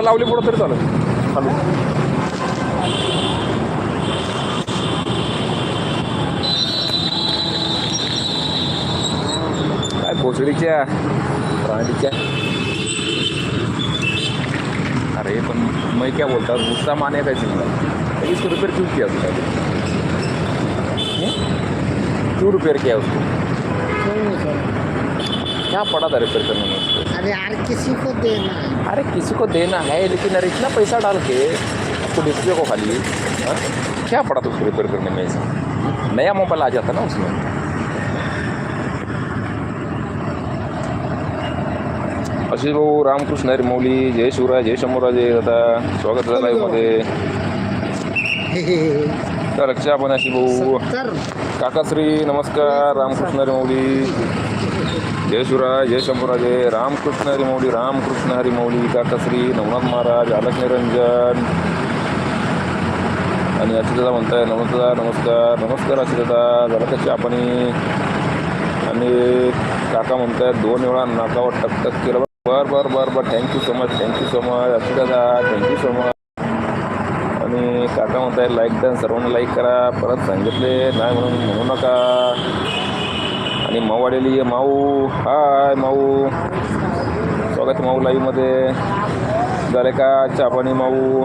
कड लावली पुढं तरी चालेल. चालू. काय कोचडीच्या प्राणीच्या अरे पण मैं क्या बोलता हूँ, गुस्सा माने का चिंता इसको रिपेयर क्यों किया हम्म? क्यों रिपेयर किया उसको क्यों? क्या पड़ा था रिपेयर करने में? उसको अरे यार किसी को देना है। अरे किसी को देना है लेकिन अरे इतना पैसा डाल के आपको डिस्प्ले को खाली हाँ? क्या पड़ा था उसको रिपेयर करने में ऐसा? नया मोबाइल आ जाता ना उसमें। अशी भाऊ रामकृष्ण मौली जय शिवराय जय शंभूराजे दादा स्वागत झालं लाईव्हमध्ये तर लक्ष आपण अशी भाऊ काकाश्री नमस्कार रामकृष्ण मौली। जय शिवराय जय शंभूराजे रामकृष्ण हरिमौली रामकृष्ण हरी मौली काकाश्री नवनाथ महाराज आलक निरंजन. आणि अचितदा म्हणताय नमस्कार नमस्कार. नमस्कार अचितदा झालं कशी आपण? आणि काका म्हणतायत दोन वेळा नाकावर टकटक केलं. बर बर बर बर. Thank you so much thank you so much अचितदा thank you so much आणि काका म्हणताय लाईक द्या सर्वांना लाईक करा. परत सांगितले नाही म्हणून म्हणू नका. माऊ आलेली आहे. माऊ हाय माऊ. स्वागत माऊ लाईव्हमध्ये झाले का चापाणी माऊ?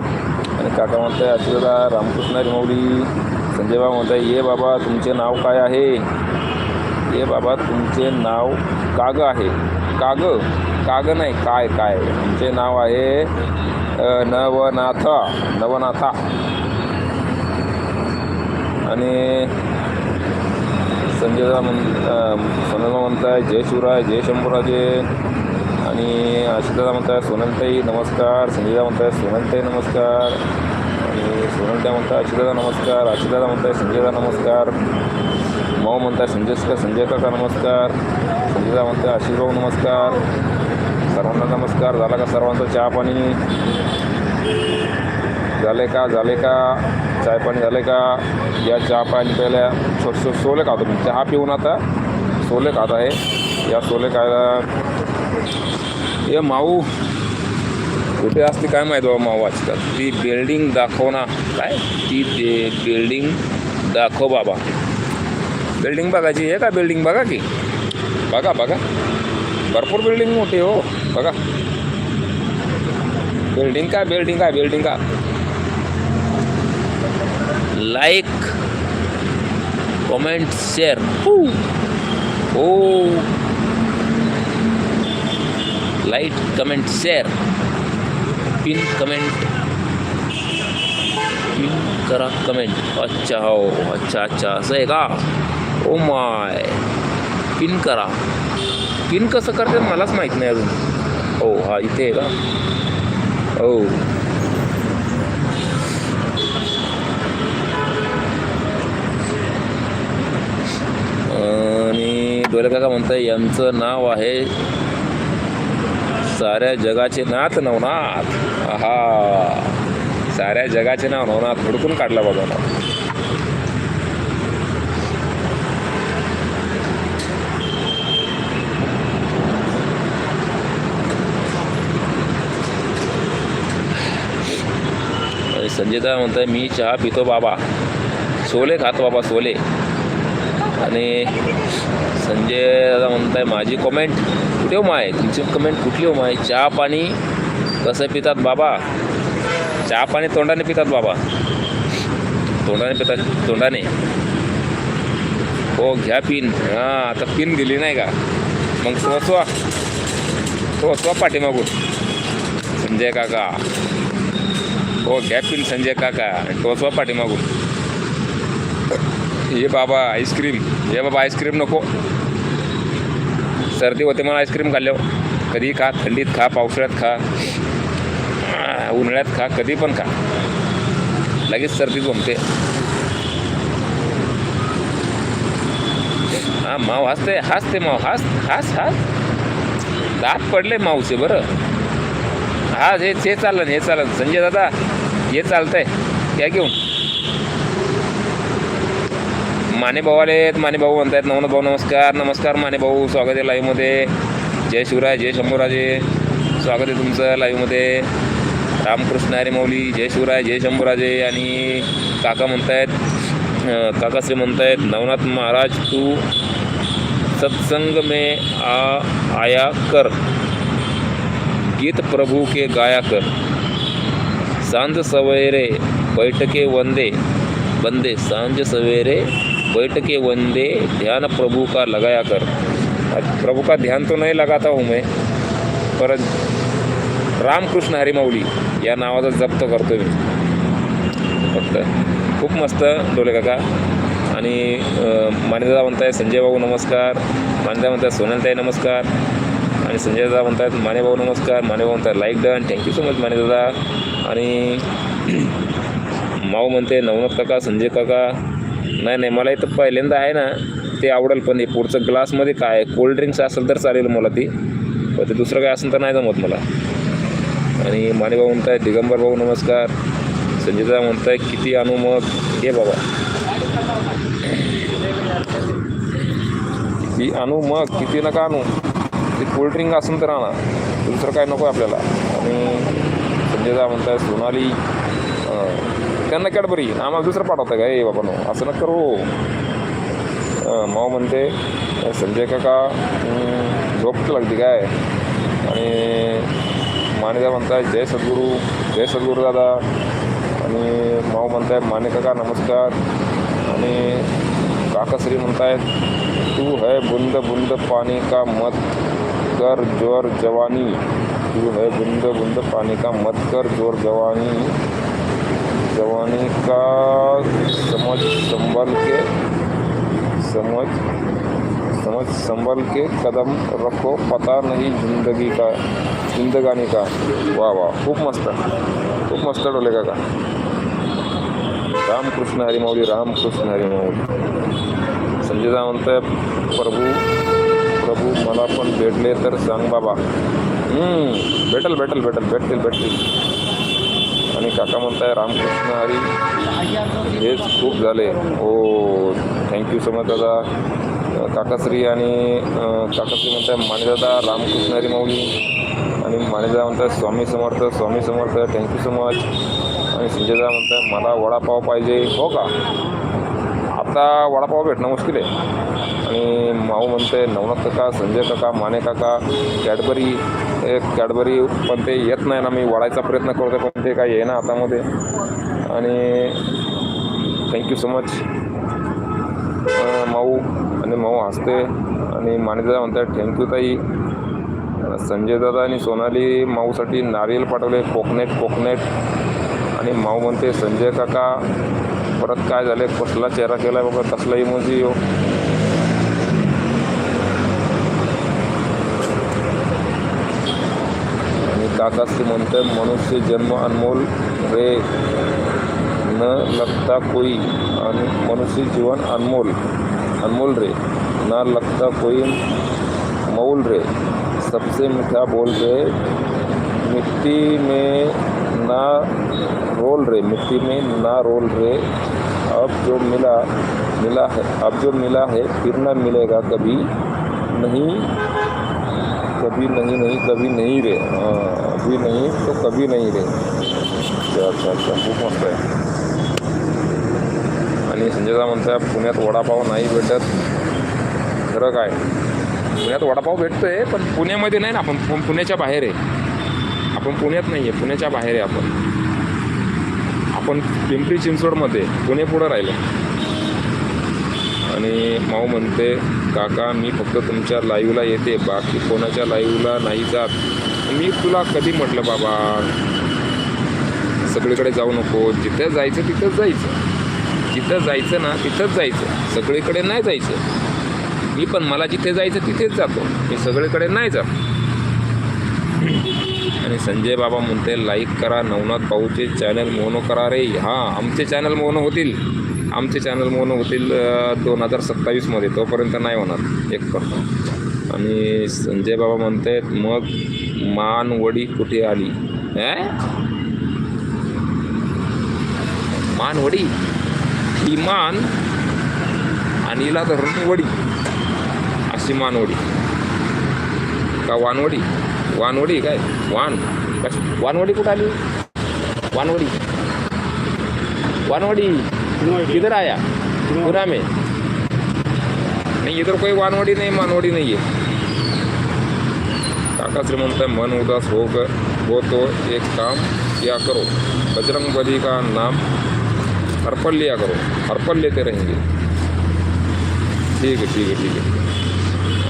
आणि काका म्हणताय अचितदा रामकृष्ण हरी माऊली संजय बाबा म्हणताय ये बाबा तुमचे नाव काय आहे? ये बाबा तुमचे नाव काग आहे. काग? काग नाही काय काय? तुमचे नाव आहे नवनाथा नवनाथ नवनाथा. आणि संजयदा म्हण सोनलमा म्हणताय जय शिवराय जय शंभूराजे. आणि आशिदादा म्हणताय सोनलताई नमस्कार. संजयदा म्हणताय सोनलताई नमस्कार. आणि सोनलताई म्हणताय आशिदादा नमस्कार. आशिदादा म्हणताय संजयदा नमस्कार. माऊ म्हणताय संजय का संजय काका नमस्कार. संजयदा म्हणताय आशिष भाऊ नमस्कार. सर्वांना नमस्कार. झाला का सर्वांचा चहा पाणी? झाले का? झाले का? चाय पाणी झाले का? या चहा पाणी प्यायला सो सोले खातो मी. चहा पिऊन आता सोले खात आहे. या सोले खायला ये माऊ. कुठे असते काय माहीत बाबा माऊ आजकाल? ती बिल्डिंग दाखव ना. काय? ती ते बिल्डिंग दाखव बाबा. बिल्डिंग बघायची आहे का बिल्डिंग बघा की. बघा बघा. भरपूर बिल्डिंग मोठी हो. बघा. बिल्डिंग का बिल्डिंग का बिल्डिंग का लाईक कमेंट शेअर. हो. Like comment share. Pin comment. Pin करा कमेंट. अच्छा हो. अच्छा अच्छा. असं आहे का? Oh my. पिन करा. पिन कसं करते? मलाच माहीत नाही अजून. हो हा इथे आहे का? हो. आणि डोले काका म्हणताय यांचं नाव आहे साऱ्या जगाचे नाथ नवनाथ. हा साऱ्या जगाचे नाव नवनाथ. हुडकून काढला बाबा ना. संजयदा म्हणताय मी चहा पितो बाबा. सोले खातो बाबा सोले. आणि संजय दादा म्हणताय माझी कमेंट कुठे हो माय? तुमची कमेंट कुठली हो माय? चहा पाणी कसं पितात बाबा? चहा पाणी तोंडाने पितात बाबा. तोंडाने पितात तोंडाने. हो घ्या पिन हां आता पिन दिली नाही का? मग सोसवा. सोसवा पाठीमागून. संजय काका. हो घ्या पिन संजय काका. टोचवा पाठीमागून. ये बाबा आईस्क्रीम ये बाबा आईस्क्रीम नको. सर्दी होते मला आईस्क्रीम खाल्ल्यावर. कधी खा थंडीत खा पावसाळ्यात खा उन्हाळ्यात खा कधी पण खा. लगेच सर्दी जमते. हा माव हसते हसते माव हस हस हस. दात पडले मावचे बरं. हा हे हे चाललं हे चाललं संजय दादा हे चालतंय. या घेऊन. माने भाऊ आलेत माने भाऊ म्हणतायत नवनाथ भाऊ नमस्कार. नमस्कार माने भाऊ स्वागत आहे लाईव्हमध्ये जय शिवराय जय शंभूराजे. स्वागत आहे तुमचं लाईव्हमध्ये रामकृष्ण हरी मौली जय शिवराय जय शंभूराजे आणि काका म्हणतायत अं, काकाश्री म्हणतायत नवनाथ महाराज तू सत्संग में आ आया कर. गीत प्रभु के गाया कर. सांज सवेरे बैठके वंदे. बंदे सांज सवेरे बैठके वंदे ध्यान प्रभु का लगाया कर। प्रभु का ध्यान तो नहीं लगाता हूँ मैं पर रामकृष्ण हरिमाऊली या नावाचा जप्त करतो मी। फक्त खूप मस्त डोले काका. आणि मान्यदा मानेदादा म्हणताय संजय भाऊ नमस्कार. मानेदा म्हणताय सोनलताई नमस्कार. आणि संजय दादा म्हणतात माने भाऊ नमस्कार. माने भाऊ म्हणतात like done thank you so much Mane दादा आणि माऊ म्हणते नवनाथ काका संजय काका. नाही नाही मला इथं पहिल्यांदा आहे ना ते आवडेल पण हे पुढचं ग्लासमध्ये काय कोल्ड ड्रिंक्स असेल तर चालेल मला ती पण ते दुसरं काय असेल तर नाही जमत मला. आणि माने भाऊ म्हणताय दिगंबर भाऊ नमस्कार. संजीदा म्हणताय किती आणू मग हे बाबा. किती आणू मग किती नका आणू. ते कोल्ड्रिंक असेल तर आणा. दुसरं काय नको आपल्याला. आणि संजयदा म्हणताय सोनाली. त्यांना कॅडबरी आम्हाला दुसरं पाठवतं का? ए बाबा नो. असं नका करू. माव म्हणते संजय काका हं, झोप लागते काय? आणि मानेदा म्हणताय जय सद्गुरू जय सद्गुरू दादा. आणि माऊ म्हणताय माने काका नमस्कार. आणि काकाश्री म्हणतायत तू है बुंद बुंद पाणी का मत कर जोर जवानी? तू है बुंद बुंद पाणी का मत कर जोर जवानी? जवानी का समझ संभल के समझ समझ संभल के कदम रखो। पता नहीं ज़िंदगी का जिंदगानी का। वाह वाह खूप मस्त। खूप मस्त डोले काका। रामकृष्ण हरिमाऊली रामकृष्ण हरिमाऊली संजयदा म्हणतोय प्रभू प्रभू मला पण भेटले तर सांग बाबा। हम्म, भेटल भेटल भेटल भेटतील भेटतील। आणि काका म्हणताय रामकृष्ण हरी. हेच खूप झाले. हो थँक्यू सो मच दादा. काकाश्री आणि काकाश्री म्हणताय माणेदादा रामकृष्ण हरी माऊली. आणि माणेदादा म्हणताय Swami Samarth Swami Samarth thank you so much आणि संजयदा म्हणताय मला वडापाव पाहिजे. हो का? आता वडापाव भेटणं मुश्किल आहे. आणि माऊ म्हणते नवनाथ काका संजय काका माने काका कॅडबरी एक कॅडबरी पण ते येत नाही ना मी वाढायचा प्रयत्न करतो पण ते काय येईना हातामध्ये. आणि थँक्यू सो मच माऊ आणि माऊ हसते आणि मानेदादा म्हणतात थँक्यू ताई. संजय दादा आणि सोनाली माऊसाठी नारियल पाठवले कोकनेट कोकनेट आणि माऊ म्हणते संजय काका परत काय झाले? कसला चेहरा केला बाबा कसला इमोजी हो आणि काकाश्री म्हणते मनुष्य जन्म अनमोल रे न लगता कोई। मनुष्य जीवन अनमोल। अनमोल रे। न लगता कोई मौल रे। सबसे मीठा बोल रे, मिट्टी में ना रोल रे। मिट्टी में ना रोल रे। अब जो मिला मिला है, अब जो मिला है, फिर ना मिलेगा कभी। नहीं कभी नहीं नहीं कभी नहीं रे अभी नहीं तो कभी नहीं रे अच्छा अच्छा खूप मस्त आहे. आणि संजयदा म्हणता पुण्यात वडापाव नाही भेटत. खरं काय? पुण्यात वडापाव भेटतोय पण पुण्यामध्ये नाही ना आपण पुण्याच्या बाहेर आहे. आपण पुण्यात नाही आहे पुण्याच्या बाहेर आहे आपण. आपण पिंपरी चिंचवडमध्ये पुणे पुढं राहिलं. आणि माऊ म्हणते काका मी फक्त तुमच्या लाईव्हला येते. बाकी कोणाच्या लाईव्हला नाही जात. मी तुला कधी म्हटलं बाबा? सगळीकडे जाऊ नको. जिथं जायचं तिथंच जायचं. जिथं जायचं ना तिथंच जायचं. सगळीकडे नाही जायचं. मी पण मला जिथे जायचं तिथेच जातो. मी सगळीकडे नाही जात. आणि संजय बाबा म्हणते लाईक करा नवनाथ भाऊचे चॅनल मोनो करा रे. हां आमचे चॅनल मोनो होतील. आमचे चॅनल म्हणून होतील दोन हजार सत्तावीसमध्ये तोपर्यंत नाही होणार. एक पण. आणि संजय बाबा म्हणते मग मानवडी कुठे आली? मानवडी ही? मान आणि हिला धरून वडी अशी मानवडी. का वानवडी? वानवडी काय? वान. कशी? वानवडी कुठं आली? वानवडी. वानवडी. किधर आया। पूरा में। नहीं इधर कोई वानवडी नहीं मानवडी नहीं है। काका श्रीमंत है मन उदास हो कर वो तो एक काम किया करो। बजरंग बली का नाम अर्पण लिया करो। अर्पण लेते रहेंगे। ठीक आहे ठीक आहे ठीक आहे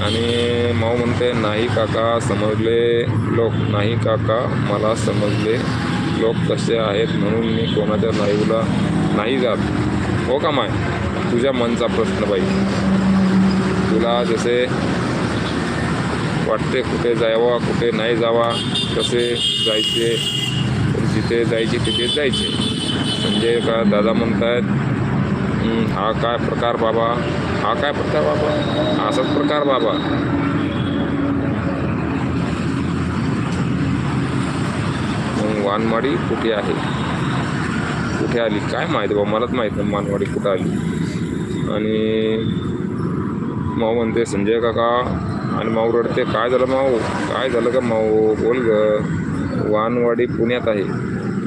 आणि माऊ म्हणते नाही काका समजले लोक. नाही काका मला समजले लोक कसे आहेत म्हणून मी कोणाच्या नाईला नाही जात. हो का माय? तुझ्या मनचा प्रश्न बाई. तुला जसे वाटते कुठे जावा कुठे नाही जावा कसे जायचे जिथे जायचे तिथे जायचे. म्हणजे का दादा म्हणतायत आहेत हा काय प्रकार बाबा? हा काय प्रकार बाबा? असाच प्रकार बाबा. मग वानमाडी कुठे आहे? कुठे आली? काय माहिती बा मलाच माहीत नाही मानवाडी कुठं आली. आणि माऊ म्हणते संजय काका आणि माऊ रडते काय झालं माऊ? काय झालं का माऊ? बोल ग. वानवाडी पुण्यात आहे.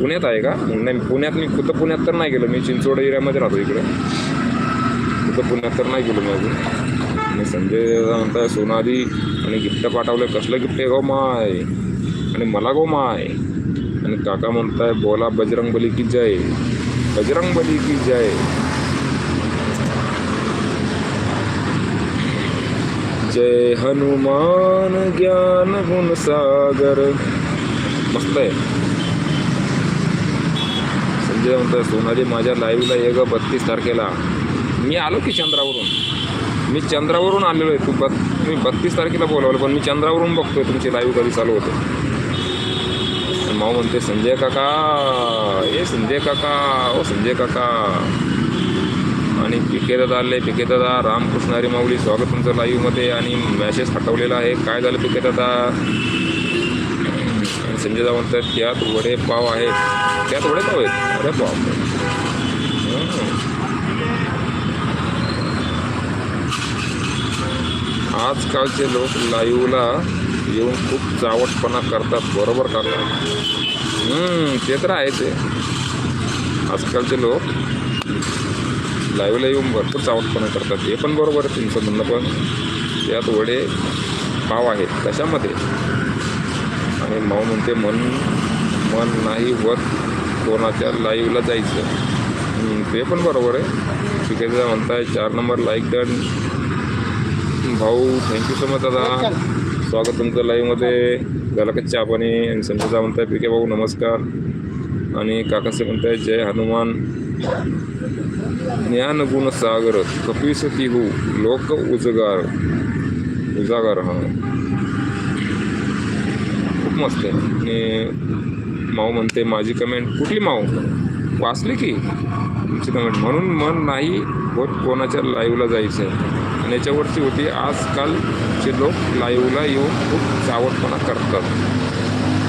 पुण्यात आहे का? नाही पुण्यात मी कुठं पुण्यात तर नाही गेलो. मी चिंचवड एरियामध्ये राहतो इकडे. कुठं पुण्यात तर नाही गेलो मी अजून. आणि संजय म्हणताय सोनाली आणि गिफ्ट पाठवलं. कसलं गिफ्ट आहे गो माय? आणि मला गो माय? आणि काका म्हणताय बोला बजरंग बली की जय. बजरंग बली की जय। जय हनुमान ज्ञान गुण सागर। मस्त आहे। संजय म्हणतात सोनाली माझ्या लाईव्हला ये ग बत्तीस तारखेला. मी आलो की चंद्रावरून. मी चंद्रावरून आलेलो आहे. तू बत् मी बत्तीस तारखेला बोलावलं पण मी चंद्रावरून बघतोय तुमची लाईव्ह कधी चालू होते. माऊ म्हणते संजय काका ए संजय काका ओ संजय काका. आणि पिके दादा आले पिके दादा रामकृष्ण हरी माऊली स्वागत तुमचं लाईव्हमध्ये आणि मॅसेज हटवलेला आहे काय झालं पिके दादा? संजय दादा म्हणतात त्यात वडे पाव आहेत. त्यात वडे पाव आहेत? अरे पाव आजकालचे लोक लाईव्हला येऊन खूप चावटपणा करतात बरोबर करतात ते तर आहे ते. आजकालचे लोक लाईव्हला येऊन भरपूर चावटपणा करतात. हे पण बरोबर आहे तुमचं म्हणणं पण त्यात वडे पाव आहेत कशामध्ये? आणि माऊ म्हणते मन मन नाही होत कोणाच्या लाईव्हला जायचं. ते पण बरोबर आहे. शिकायचं म्हणताय चार नंबर लाईक डन भाऊ थँक्यू सो मच दादा. स्वागत तुमचं लाईव्हमध्ये झालं का चहा पाणी आणि संजयदा म्हणताय पिके भाऊ नमस्कार. आणि काकासे म्हणताय जय हनुमान. ज्ञान गुण सागर कपिस तिहू लोक उजगार. उजागार हा. खूप मस्त आहे. आणि माऊ म्हणते माझी कमेंट कुठली माऊ? वाचली की? तुमची कमेंट म्हणून मन नाही होत कोणाच्या लाईव्हला जायचं. आहे आणि याच्यावरची होती आजकालचे लोक लाईव्हला येऊन खूप चावटपणा करतात.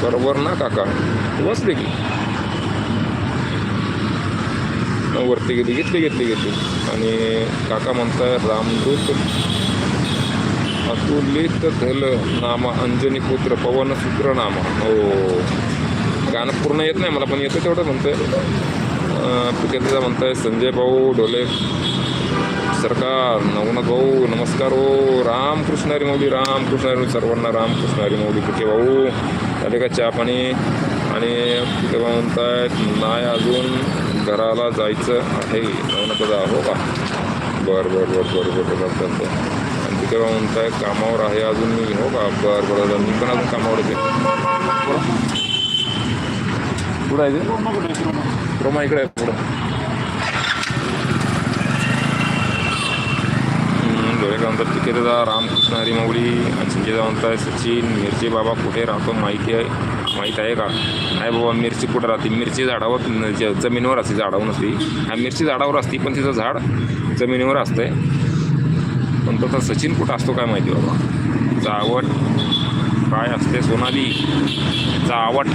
बरोबर ना काका वाचले की. वरती गेली घेतली घेतली घेतली. आणि काका म्हणताय रामदूत अतुलित धल नामा अंजनी पुत्र पवन सूत्र नामा. हो. गाणं पूर्ण येत नाही मला पण येतं तेवढं म्हणतंय. पिकेचा म्हणताय संजय भाऊ ढोले सरकार नवनाथ भाऊ नमस्कार हो रामकृष्ण हरी मौली रामकृष्ण हरी सर्वांना रामकृष्ण हरी मौली पिके भाऊ झाले का चहा पाणी आणि पिके भाऊ म्हणतायत नाही अजून घराला जायचं आहे नवनाथ दादा हो का बरं बरं बरं बरं बरं बरं चालतं आणि तिकडे म्हणताय कामावर आहे अजून मी हो का बरं बरं बरं मी पण अजून कामावर येते पुढं आहे ते रोमा इकडे आहे पुढं त्याच्यानंतर तिथे दादा रामकृष्ण हरी आणि संजय म्हणताय सचिन मिरची बाबा कुठे राहतो माहिती आहे? माहीत आहे का? नाही बाबा मिरची कुठं राहते? मिरची झाडावर ज- जमिनीवर असते झाडावर नसते हा. मिरची झाडावर असते पण तिचं झाड जमिनीवर असतंय. पण तो तर सचिन कुठं असतो काय माहिती बाबा? जावट काय असते सोनाली? चावट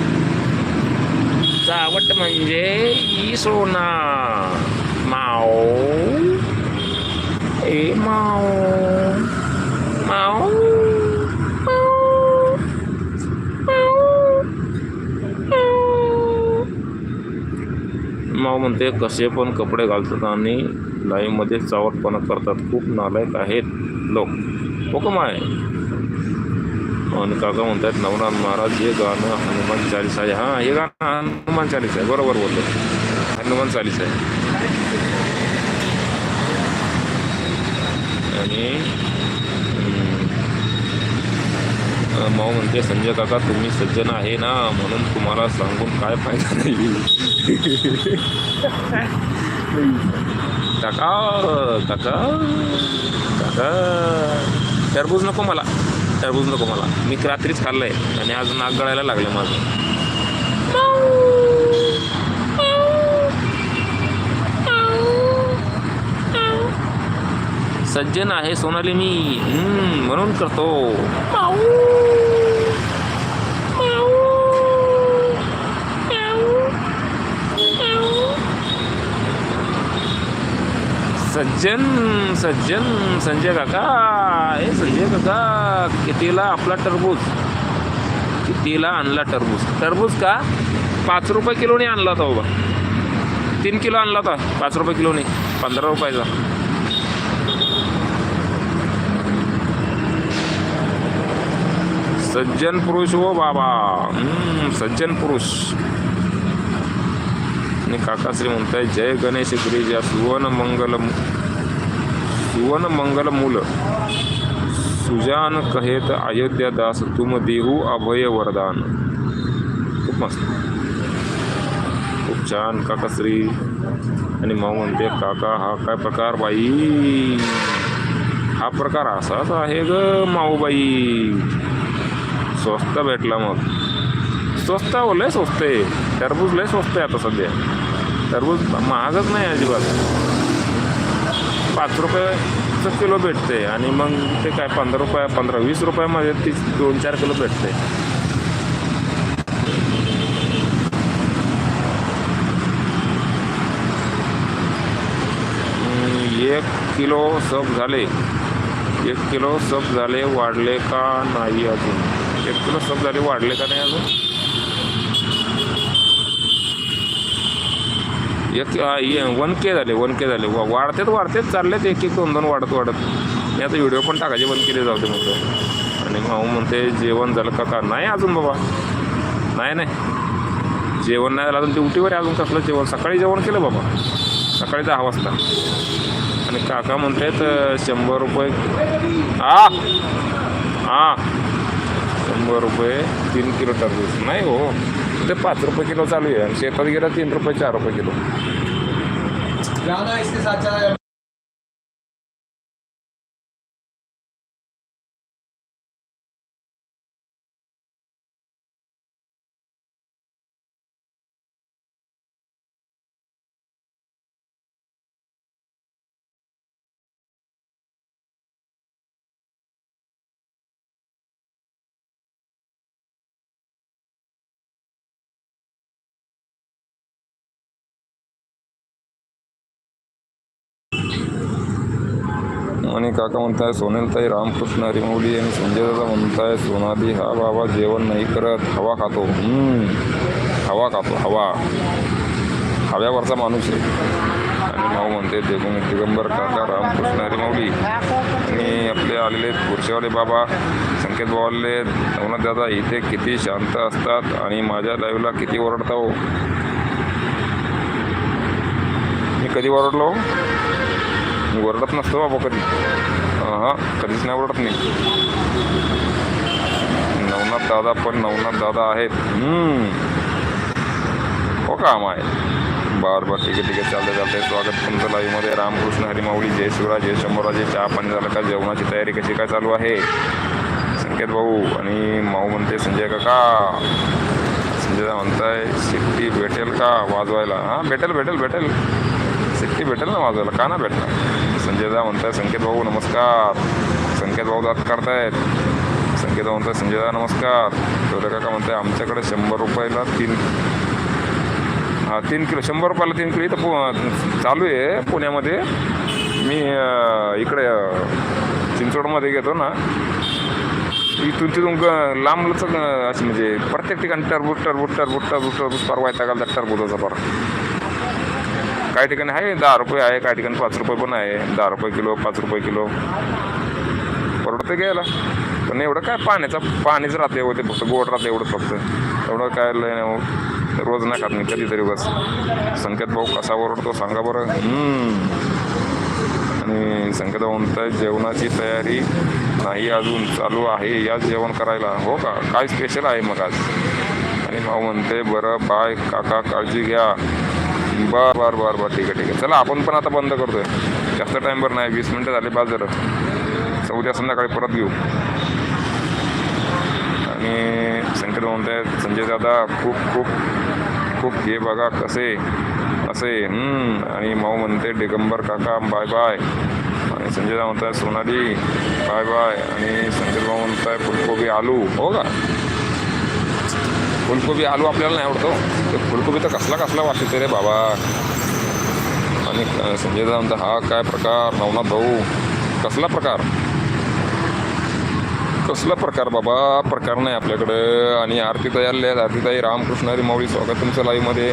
चावट म्हणजे ई सोना. माओ ए Mau. Mau. Mau. माओ म्हणते कसे पण कपडे घालतात आणि लाईव्हमध्ये चावटपणा करतात. खूप नालायक आहेत लोक. हो आहे आणि काका म्हणतात नवनाथ महाराज हे गाणं हनुमान चालीसा आहे. हां हे गाणं हनुमान चालीसा आहे. बरोबर बोलतो हनुमान चालीसा आहे. आणि मग माऊ म्हणते संजय काका तुम्ही सज्जन आहे ना म्हणून तुम्हाला सांगून काय फायदा नाही. काका काका काका. टरबूज नको मला टरबूज नको मला. मी रात्रीच खाल्लं आहे आणि आज नाक गळायला लागलं माझं. सज्जन आहे सोनाली मी म्हणून करतो. सज्जन सज्जन संजय काका. हे संजय काका कितीला आपला टरबूज? कितीला आणला टरबूज? टरबूज का? पाच रुपये किलोने आणला होता बाबा. तीन किलो आणला होता. पाच रुपये किलोने. पंधरा रुपयाचा. सज्जन पुरुष हो बाबा. सज्जन पुरुष. आणि काकाश्री म्हणताय जय गणेश गिरिजा सुवन मंगल सुवन मंगल मूल. सुजान कहेत अयोध्या दास तुम देहू अभय वरदान. खूप मस्त. खूप छान काकाश्री आणि माऊ म्हणते काका हा काय प्रकार बाई? हा प्रकार असाच आहे ग माऊबाई. स्वस्त भेटला मग. स्वस्त हो लय स्वस्त आहे. टरबूज लय स्वस्त आहे आता सध्या. टरबूज महागच नाही अजिबात. पाच रुपयाचं किलो भेटते आणि मग ते काय पंधरा रुपया पंधरा वीस रुपयामध्ये ती दोन चार किलो भेटते एक किलो सब झाले. एक किलो सब झाले वाढले का नाही अजून? एक किलो झाले वाढले का नाही अजून एक वन के झाले वन के झाले. वा- वाढतेच वाढतेच चाललेत एक एक दोन दोन वाढत वाढत. मी आता व्हिडिओ पण टाकायचे बंद केले जाऊ दे म्हणतो. आणि भाऊ म्हणते जेवण झालं का का? नाही अजून बाबा. नाही नाही. जेवण नाही झालं अजून ड्युटीवर आहे अजून कसलं जेवण? सकाळी जेवण केलं बाबा. सकाळी दहा वाजता. आणि काका म्हणतायत शंभर रुपये. हा हा शंभर रुपये तीन किलो टरबूज. नाही हो ते पाच रुपये किलो चालू आहे. आणि शेतात गेला तीन रुपये चार रुपये किलो. आणि काका म्हणताय सोनेलताई रामकृष्ण हरिमौली आणि संजय दादा म्हणताय सोनाली हा बाबा जेवण नाही करत हवा खातो. हवा खातो हवा. हव्यावरचा माणूस आहे. आणि भाऊ म्हणते देगुन दिगंबर काका रामकृष्ण हरिमौली. आणि आपले आलेले पुरुषेवाले बाबा संकेत भावाले नवनाथ दादा इथे किती शांत असतात आणि माझ्या लाईव्हला किती ओरडता हो. मी कधी ओरडलो? ओरडत नसतो बाबा कधी. हां कधीच नाही ओरडत मी. नवनाथ दादा पण नवनाथ दादा आहेत. हम्म. हो का माय? बर बर ठीक आहे ठीक आहे चालतंय चालतंय. स्वागत तुमचं लाईव्हमध्ये रामकृष्ण हरिमाऊली जय शिवराज जय शंभूराजे. चहा पाणी झालं का? जेवणाची तयारी कशी काय चालू आहे? संकेत भाऊ आणि माऊ म्हणते संजय काका. संजय म्हणताय शिट्टी भेटेल का वाजवायला? हां भेटेल भेटेल भेटेल. सिट्टी भेटेल ना वाजवायला? का ना भेटणार? संजय दा म्हणताय संकेत भाऊ नमस्कार. संकेत भाऊ दात काढतायत. संकेत भाऊ म्हणताय संजय दा नमस्कार. ठेवलं काका म्हणताय आमच्याकडे शंभर रुपयाला तीन हां तीन किलो शंभर रुपयाला तीन किलो. इथं पु चालू आहे पुण्यामध्ये. मी इकडे चिंचवडमध्ये घेतो ना. इथून तिथून लांबलंच लांब अशी म्हणजे प्रत्येक ठिकाणी टरबूज टरबूज टरबूज टरबूज टरबूज परवा येता घालतात टरबूजाचा पर काही ठिकाणी आहे? दहा रुपये आहे काही ठिकाणी पाच रुपये पण आहे. दहा रुपये किलो पाच रुपये किलो. परवडते घ्यायला. पण एवढं काय पाण्याचा पाणीच राहते होते फक्त गोड राहते एवढं फक्त. एवढं काय लय हो. रोज नाही खात मी कधीतरी बस. संकेत भाऊ कसा ओरडतो सांगा बरं. आणि संकेत भाऊ जेवणाची तयारी नाही अजून चालू आहे याच जेवण करायला. हो का? काय स्पेशल आहे मग आज? आणि भाऊ म्हणते बरं बाय काका काळजी घ्या. बर बर बर बर. ठीक आहे ठीक आहे. चला आपण पण आता बंद करतोय. जास्त टाईमवर नाही वीस मिनटं झाले बाजार उद्या संध्याकाळी परत घेऊ. आणि संकेत आहेत संजय दादा खूप खूप खूप हे बघा कसे? असे आणि माऊ म्हणते दिगंबर काका बाय बाय आणि संजय दादा म्हणताय सोनाली बाय बाय आणि संजय भाऊ म्हणताय फुलकोबी आलू हो का? फुलकोबी आलू आपल्याला नाही आवडतो. ते फुलकोबी तर कसला कसला वाटते रे बाबा. आणि संजय दादा म्हणता हा काय प्रकार? नवनाथ भाऊ कसला प्रकार? कसला प्रकार बाबा? प्रकार नाही आपल्याकडं. आणि आरती आले आहेत. आरतीताई रामकृष्ण हरी माऊली स्वागत तुमचं लाईव्हमध्ये.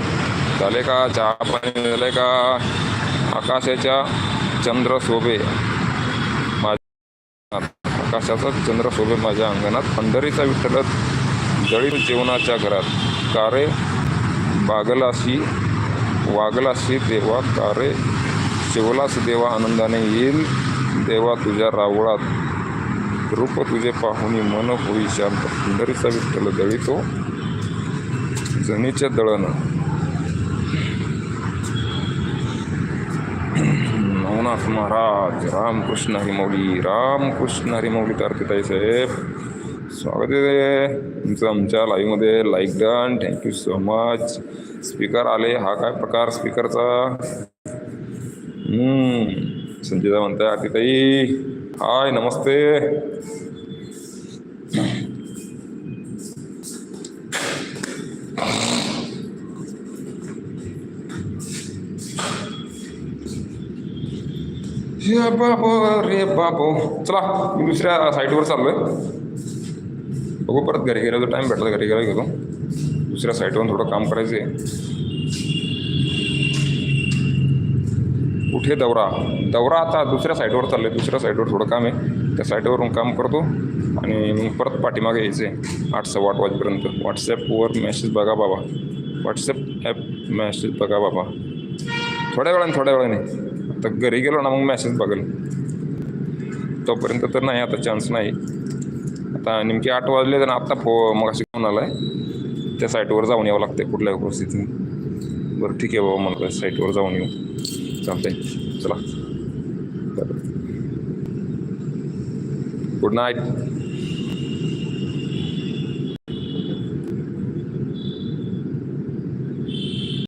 झाले का? चहा पाणी झालं का? आकाशाच्या चंद्र शोभे माझ्या आकाशाचा चंद्र शोभे माझ्या अंगणात. पंढरीचा विठ्ठलत जळीत जेवणाच्या घरात. कारे बागलाशी वागलाशी देवा कारे शिवलास देवा आनंदाने येईल. देवा तुझ्या रावळात. रूप तुझे पाहुनी मन होई शांत. सुंदरीचा विठ्ठल दळीतो जणीच्या दळणं. नवनाथ महाराज रामकृष्ण हरिमौली रामकृष्ण हरिमौली तारतीताई साहेब. स्वागत आहे तुमचं आमच्या लाईव्हमध्ये like done thank you so much speaker आले. हा काय प्रकार स्पीकरचा संजयदा म्हणताय आतिताई हाय नमस्ते. हे बाबो रे बाबो. चला मी दुसऱ्या साईटवर चाललोय. बघू परत घरी गेलो टाईम भेटला घरी गेला घेतो दुसऱ्या साईटवर थोडं काम करायचं आहे कुठे दौरा. दौरा आता दुसऱ्या साईडवर चाललं आहे दुसऱ्या साईडवर थोडं काम आहे. त्या साईटवरून काम करतो आणि मग परत पाठीमागे यायचं आहे आठ सव्वा आठ वाजेपर्यंत. व्हॉट्सॲपवर मेसेज बघा बाबा. व्हॉट्सॲप ॲप मेसेज बघा बाबा. थोड्या वेळाने थोड्या वेळाने. आता घरी गेलो ना मग मेसेज बघेल. तोपर्यंत तर नाही आता चान्स नाही. आता नेमके आठ वाजले तर आत्ता फो मग अशी फोन आला आहे त्या साईटवर जाऊन यावं लागतं कुठल्या परिस्थितीत. बरं ठीक आहे बाबा मला साईटवर जाऊन येऊ. चालतंय. चला. Good night